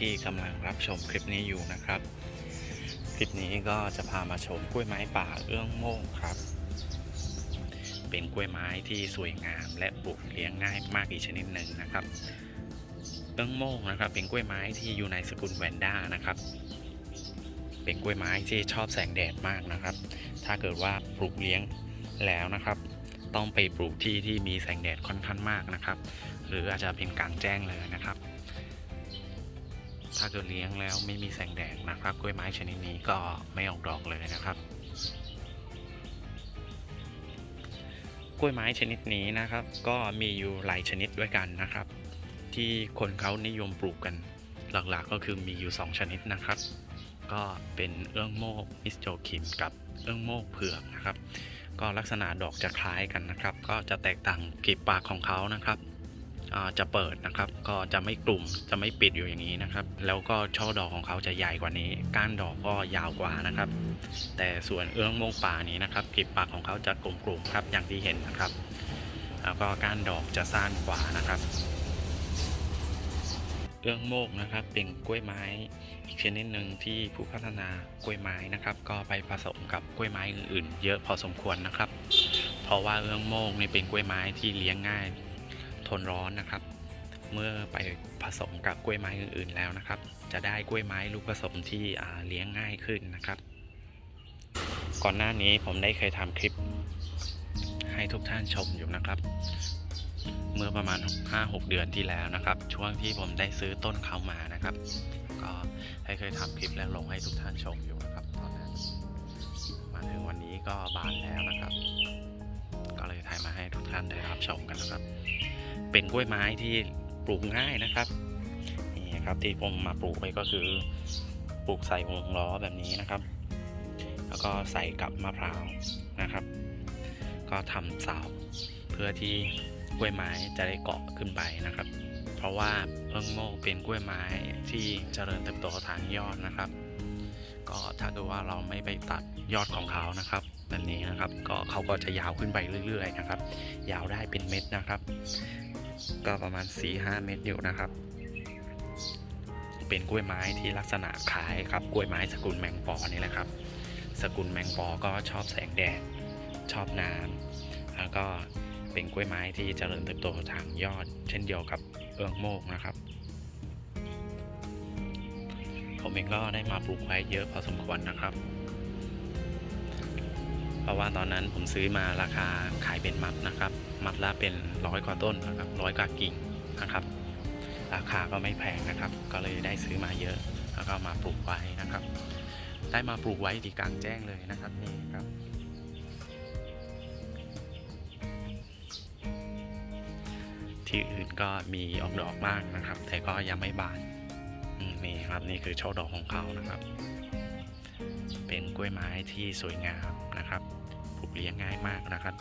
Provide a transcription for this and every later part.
ที่กำลังรับชมคลิปนี้อยู่นะครับ คลิปนี้ก็จะพามาชมกล้วยไม้ป่าเอื้องโม่งครับ เป็นกล้วยไม้ที่สวยงามและปลูกเลี้ยงง่ายมากอีกชนิดหนึ่งนะครับ เอื้องโม่งนะครับ เป็นกล้วยไม้ที่อยู่ในสกุลแวนด้านะครับ เป็นกล้วยไม้ที่ชอบแสงแดดมากนะครับ ถ้าเกิดว่าปลูกเลี้ยงแล้วนะครับต้องไปปลูกที่ที่มีแสงแดดค่อนข้างมากนะครับ หรืออาจจะเป็นการแจ้งเลยนะครับ ถ้าเกิดเลี้ยงแล้วไม่มีแสงแดดนะครับ กล้วยไม้ชนิดนี้ก็ไม่ออกดอกเลยนะครับ กล้วยไม้ชนิดนี้นะครับ ก็มีอยู่หลายชนิดด้วยกันนะครับ ที่คนเขานิยมปลูกกันหลักๆก็คือมีอยู่ 2 ชนิดนะครับ ก็เป็นเอื้องโมกมิสโจคิมกับเอื้องโมกเผือกนะครับ ก็ลักษณะดอกจะคล้ายกันนะครับ ก็จะแตกต่างกลีบปากของเขานะครับ จะเปิดนะครับ ก็จะไม่กลุ่มจะไม่ปิดอยู่อย่างนี้นะครับ แล้วก็ช่อดอกของเขาจะใหญ่กว่านี้ ก้านดอกก็ยาวกว่านะครับ แต่ส่วนเอื้องโมงป่านี้นะครับกลีบปากของเขาจะกลมๆครับอย่างที่เห็นนะครับ แล้วก็ก้านดอกจะสั้นกว่านะครับ เอื้องโมกนะครับเป็นกล้วยไม้อีกชนิดหนึ่งที่ผู้พัฒนากล้วยไม้นะครับ ก็ไปผสมกับกล้วยไม้อื่นๆ เยอะพอสมควรนะครับ เพราะว่าเอื้องโมกนี่เป็นกล้วยไม้ที่เลี้ยงง่าย ทนร้อนนะครับ เมื่อไปผสมกับกล้วยไม้อื่นๆแล้วนะครับ จะได้กล้วยไม้ลูกผสมที่เลี้ยงง่ายขึ้นนะครับ ก่อนหน้านี้ผมได้เคยทำคลิปให้ทุกท่านชมอยู่นะครับ เมื่อประมาณ 5-6 เดือนที่แล้วนะครับ ช่วงที่ผมได้ซื้อต้นเขามานะครับ ก็ได้เคยทำคลิปแล้วลงให้ทุกท่านชมอยู่นะครับตอนนั้นมาถึงวันนี้ก็บานแล้วนะครับ มาให้ทุกท่านได้รับชมกันนะครับ เป็นกล้วยไม้ที่ปลูกง่ายนะครับนี่ครับที่ผมมาปลูกไปก็คือปลูกใส่วงล้อแบบนี้นะครับ แล้วก็ใส่กับมะพร้าวนะครับ ก็ทำเสาเพื่อที่กล้วยไม้จะได้เกาะขึ้นไปนะครับ เพราะว่าเพิ่งโมเป็นกล้วยไม้ที่เจริญเติบโตทางยอดนะครับ ก็ถ้าเกิดว่าเราไม่ไปตัดยอดของเขานะครับ แบบนี้นะครับ ก็เขาก็จะยาวขึ้นไปเรื่อยๆนะครับ ยาวได้เป็นเม็ดนะครับ ก็ประมาณ 4-5 เม็ดอยู่นะครับ เป็นกล้วยไม้ที่ลักษณะคล้ายครับกล้วยไม้สกุลแมงปอนี่แหละครับ สกุลแมงปอก็ชอบแสงแดดชอบน้ำแล้วก็เป็นกล้วยไม้ที่เจริญเติบโตทางยอด เช่นเดียวกับเอื้องโมกนะครับผมเองก็ได้มาปลูกไว้เยอะพอสมควรนะครับ เพราะว่าตอนนั้นผมซื้อมาราคาขายเป็นมัดนะครับ มัดละเป็นร้อยกว่าต้นนะครับร้อยกว่ากิ่งนะครับ ราคาก็ไม่แพงนะครับ ก็เลยได้ซื้อมาเยอะแล้วก็มาปลูกไว้นะครับ ได้มาปลูกไว้ที่กลางแจ้งเลยนะครับนี่ครับ ที่อื่นก็มีออกดอกบ้างนะครับ แต่ก็ยังไม่บานนี่ครับนี่คือช่อดอกของเขานะครับ กล้วยไม้ที่สวยงามนะครับปลูกเลี้ยงง่ายมากนะครับ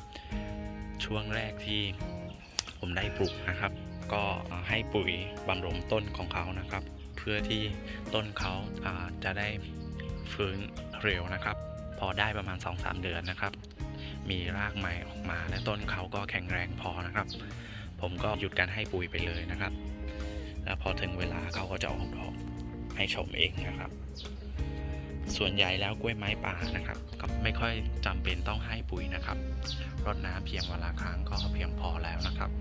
ช่วงแรกที่ผมได้ปลูกนะครับ ก็ให้ปุ๋ยบำรุงต้นของเขานะครับ เพื่อที่ต้นเขาาจะได้ฟื้นเร็วนะครับ พอได้ประมาณ 2-3 เดือนนะครับ มีรากใหม่ออกมา และต้นเขาก็แข็งแรงพอนะครับ ผมก็หยุดการให้ปุ๋ยไปเลยนะครับ แล้วพอถึงเวลาเขาก็จะออกดอกให้ชมเองนะครับ ส่วนใหญ่แล้วกล้วยไม้ป่านะครับก็ไม่ค่อยจำเป็นต้องให้ปุ๋ยนะครับรดน้ำเพียงวันละครั้งก็เพียงพอแล้วนะครับ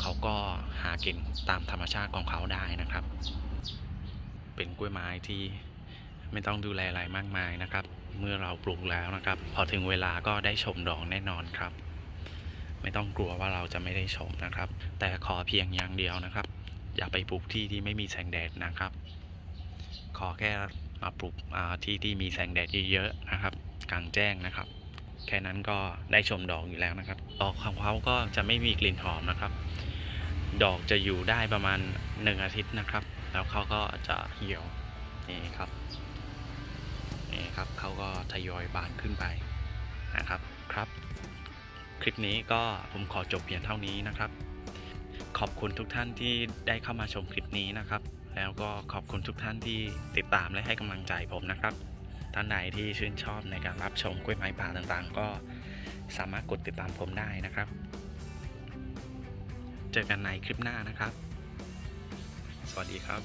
เขาก็หากินตามธรรมชาติของเขาได้นะครับ เป็นกล้วยไม้ที่ไม่ต้องดูแลอะไรมากมายนะครับ เมื่อเราปลูกแล้วนะครับ พอถึงเวลาก็ได้ชมดอกแน่นอนครับ ไม่ต้องกลัวว่าเราจะไม่ได้ชมนะครับ แต่ขอเพียงอย่างเดียวนะครับ อย่าไปปลูกที่ที่ไม่มีแสงแดดนะครับ ขอแค่ มาปลูกที่ที่มีแสงแดดเยอะๆนะครับ กลางแจ้งนะครับ แค่นั้นก็ได้ชมดอกอยู่แล้วนะครับ ดอกของเขาก็จะไม่มีกลิ่นหอมนะครับ ดอกจะอยู่ได้ประมาณหนึ่งอาทิตย์นะครับ แล้วเขาก็จะเหี่ยวนี่ครับนี่ครับเขาก็ทยอยบานขึ้นไปนะครับครับ คลิปนี้ก็ผมขอจบเพียงเท่านี้นะครับ ขอบคุณทุกท่านที่ได้เข้ามาชมคลิปนี้นะครับ แล้วก็ขอบคุณทุกท่านที่ติดตามและให้กำลังใจผมนะครับ ท่านใดที่ชื่นชอบในการรับชมกล้วยไม้ป่าต่างๆ ก็สามารถกดติดตามผมได้นะครับ เจอกันในคลิปหน้านะครับ สวัสดีครับ